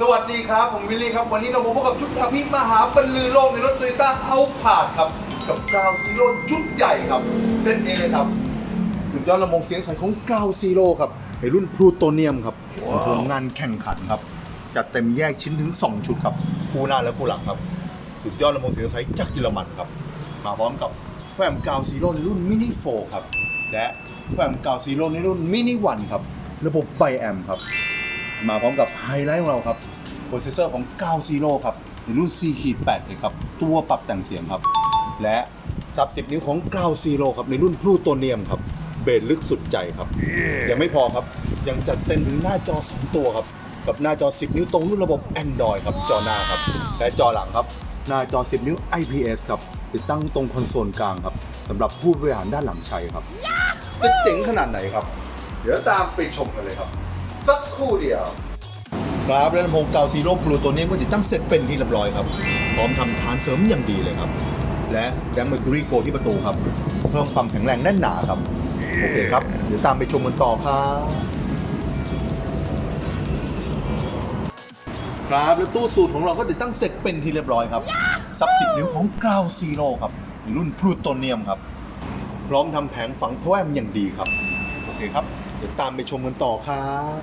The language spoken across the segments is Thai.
สวัสดีครับ ผมวิลลี่ครับ วันนี้เราพบกับชุดอภิมหาบรรลือโลกในรถโตโยต้าเอาผาดครับ กับกราวซีโร่ชุดใหญ่ครับ เส้นนี้เลยครับ สุดยอดลำโพงเสียงใสของกราวซีโร่ครับในรุ่นพลูโตเนียมครับลำโพงงานแข่งขันครับ จัดเต็มแยกชิ้นถึง 2 ชุดครับ คู่หน้าและคู่หลังครับ สุดยอดลำโพงเสียงใสจากเยอรมันครับ มาพร้อมกับแฟมกาวซีโร่ในรุ่นมินิโฟครับ และแฟมกาวซีโร่ในรุ่นมินิวันครับ ระบบไบแอมครับ มาพร้อมกับไฮไลท์ของเราครับโปรเซสเซอร์ของ9 Zero ครับในรุ่น C ขีด8เลยครับ ตัวปรับแต่งเสียงครับ และซับ 10 นิ้วของ9 Zero ครับในรุ่นพลูโตเนียมครับ เบสลึกสุดใจครับ ยังไม่พอครับ ยังจัดเต็มถึงหน้าจอ 2 ตัวครับกับหน้าจอ 10 นิ้วตรงรุ่นระบบ Android ครับ จอหน้าครับ และจอหลังครับ หน้าจอ 10 นิ้ว IPS ครับ ติดตั้งตรงคอนโซลกลางครับสำหรับผู้บริหารด้านหลังใช้ครับ จะเจ๋งขนาดไหนครับ เดี๋ยวตามไปชมกันเลยครับ สักครู่เดียวครับและลำโพงกาวซีโร่พลูตัวนี้ก็ติดตั้งเสร็จเป็นที่เรียบร้อยครับ พร้อมทำฐานเสริมอย่างดีเลยครับ และแบงค์เมอร์คิวรีโกที่ประตูครับ เพิ่มความแข็งแรงแน่นหนาครับ โอเคครับ เดี๋ยวตามไปชมกันต่อครับครับและตู้สูตรของเราก็ติดตั้งเสร็จเป็นที่เรียบร้อยครับซับสิบนิ้วของกราวซีโร่ครับรุ่นพลูโตเนียมครับ พร้อมทำแผงฝังโพแอมอย่างดีครับ โอเคครับ เดี๋ยวตามไปชมกันต่อครับ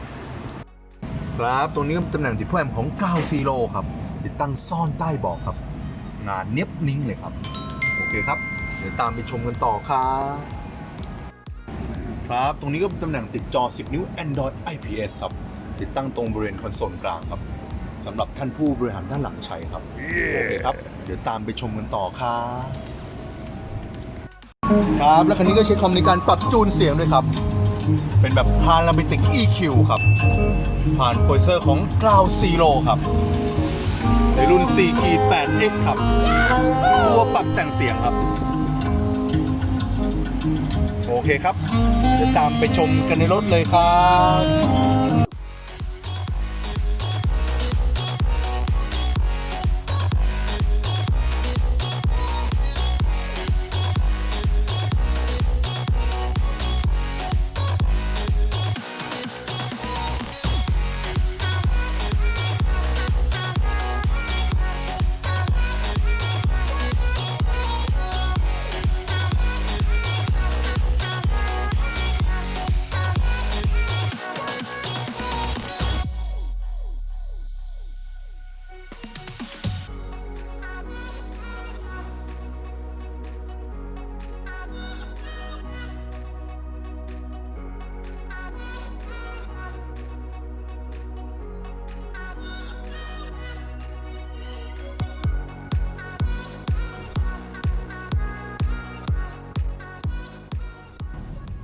ครับตรงนี้ก็ตำแหน่งติดโพแอมของ9ซีโครับ ติดตั้งซ่อนใต้เบาะครับ งานเนียบนิ่งเลยครับ โอเคครับ เดี๋ยวตามไปชมกันต่อครับครับ ตรงนี้ก็เป็นตำแหน่งติดจอ 10 นิ้ว Android IPS ครับ ติดตั้งตรงบริเวณคอนโซลกลางครับสำหรับท่านผู้บริหารด้านหลังใช้ครับ โอเคครับ เดี๋ยวตามไปชมกันต่อครับครับ แล้วคันนี้ก็ใช้คอมในการปรับจูนเสียงด้วยครับ เป็นแบบพารามิติก EQ ครับ ผ่านโปรเซอร์ของ Cloud Zero ครับ ในรุ่น4ขีด 8X ครับ ตัวปรับแต่งเสียงครับ โอเคครับเดี๋ยวตามไปชมกันในรถเลยครับ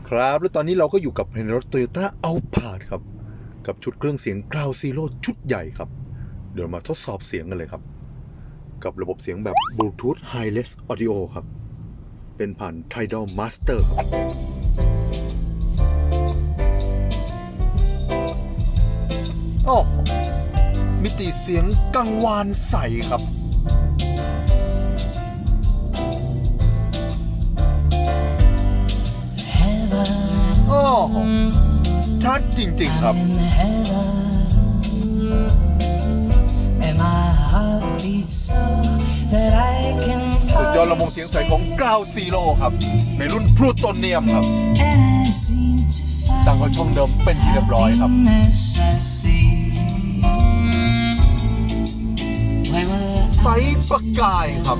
ครับ แล้วตอนนี้เราก็อยู่กับในรถ Toyota a l p a r d ครับ กับชุดเครื่องเสียง Ground Zero ชุดใหญ่ครับ เดี๋ยวมาทดสอบเสียงกันเลยครับ กับระบบเสียงแบบ Bluetooth Wireless Audio ครับ เป็นผ่าน Tidal Master ครับอ้อมิติเสียงกังวานใสครับ โอ้โหชัดจริง ๆ ครับ สุดยอดลำโพงเสียงใสของกราวซีโร่ครับ ในรุ่นพลูโตเนียมครับตั้งเข้าช่องเดิมเป็นที่เรียบร้อยครับไฟประกายครับ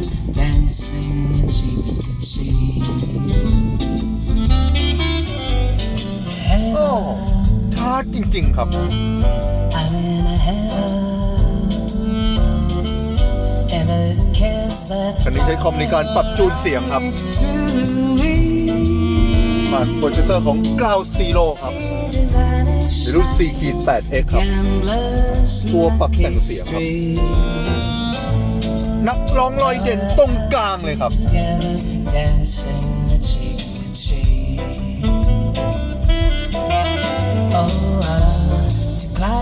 โอ้ชัดจริง ๆ ครับคันนี้ใช้คอมในการปรับจูนเสียงครับ ผ่านโปรเซสเซอร์ของ Ground Zero ครับในรุ่น4ขีด 8X ครับ ตัวปรับแต่งเสียงครับ นักร้องลอยเด่นตรงกลางเลยครับ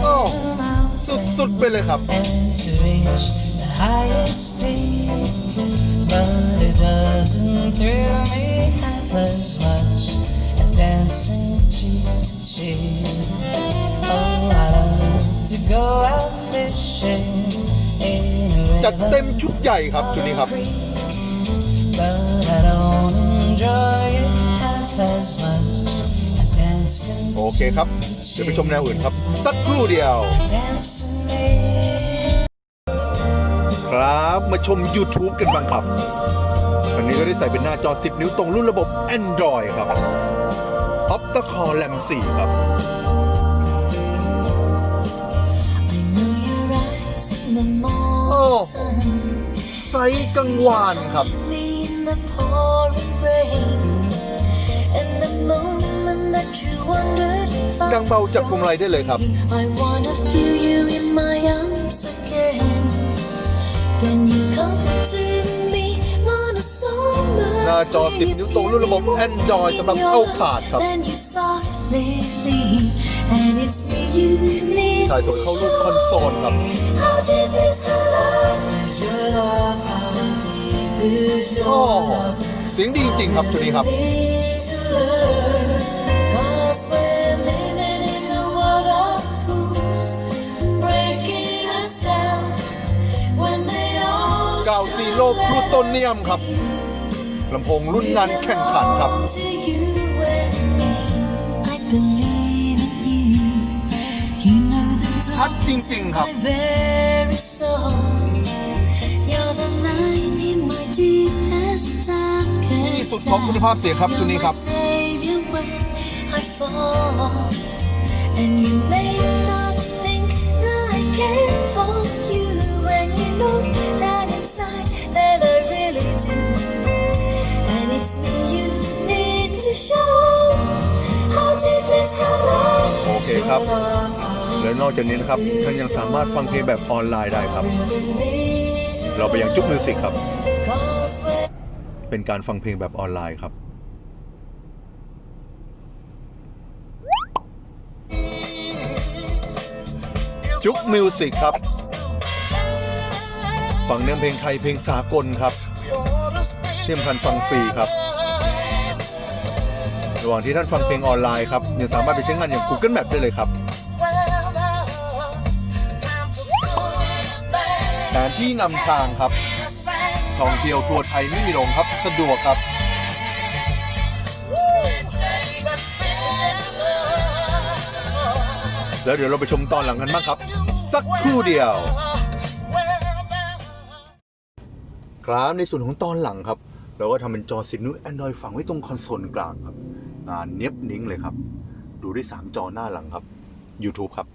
โอ้สุดๆไปเลยครับ จัดเต็มชุดใหญ่ครับจุดนี้ครับ but I don't enjoy it half as much เคครับ เดี๋ยวไปชมแนวอื่นครับ สักครู่เดียว dancing me ครับมาชม YouTube กันบ้างครับอันนี้ก็ได้ใส่เป็นหน้าจอ 10 นิ้วตรงรุ่นระบบ Android ครับ Opta Core RAM 4 ครับ I know your eyes in the Oh. morning sun ไซส์กังวานครับ wondered if I ดังเบาจากพวงมาลัยได้เลยครับ I wanna feel you in my arms again Can you come to me on a summer หน้าจอ 10 นิ้วตรงรุ่นระบบ Android สำหรับเข้าขาดครับ Then you softly leave and it's me you need ถ่ายสดเข้ารูปคอนโซลครับ How deep is your love? Is your love? How deep is your โอ้ love? เสียงดีจริงๆครับชุดนี้ครับ พลูโตเนียมครับลำโพงรุ่นงานแข่งขันครับ ชัดจริงๆครับ ที่สุดของคุณภาพเสียงครับตัวนี้ครับ ครับ และนอกจากนี้นะครับท่านยังสามารถฟังเพลงแบบออนไลน์ได้ครับ เราไปยังจุ๊บมิวสิกครับ เป็นการฟังเพลงแบบออนไลน์ครับจุ๊บมิวสิกครับ ฟังเนื้อเพลงไทยเพลงสากลครับที่สำคัญฟังฟรีครับ ระหว่างที่ท่านฟังเพลงออนไลน์ครับยังสามารถไปใช้งานอย่าง Google Map ได้เลยครับแผนที่นำทางครับท่องเที่ยวทั่วไทยไม่มีลงครับสะดวกครับแล้วเดี๋ยวเราไปชมตอนหลังกันบ้างครับ สักครู่เดียว ครับในส่วนของตอนหลังครับ เราก็ทำเป็นจอ10นิ้ว Android ฝังไว้ตรงคอนโซลกลางครับ งานเนี้ยบนิ้งเลยครับ ดูได้3จอหน้าหลังครับ YouTube ครับ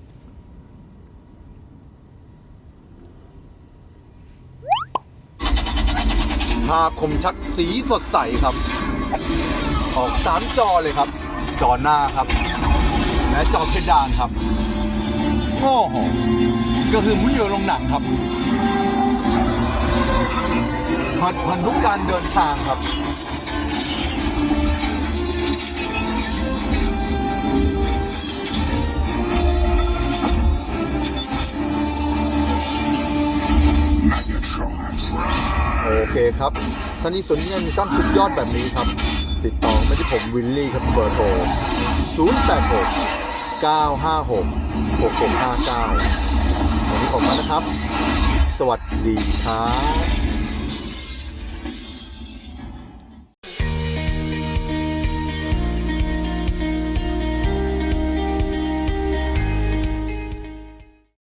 ภาพคมชัดสีสดใสครับ ออกสามจอเลยครับ จอหน้าครับ และจอเพดานครับโอ้โหก็คือมุนเรือลงหนังครับพันพันทุกการเดินทางครับ เคครับท่านี้สนใจมีตั้งสุดยอดแบบนี้ครับ ติดต่อมาที่ผมวิลลี่ครับเบอร์โทร086 956 6659วันนี้ผมมานะครับ สวัสดีครับ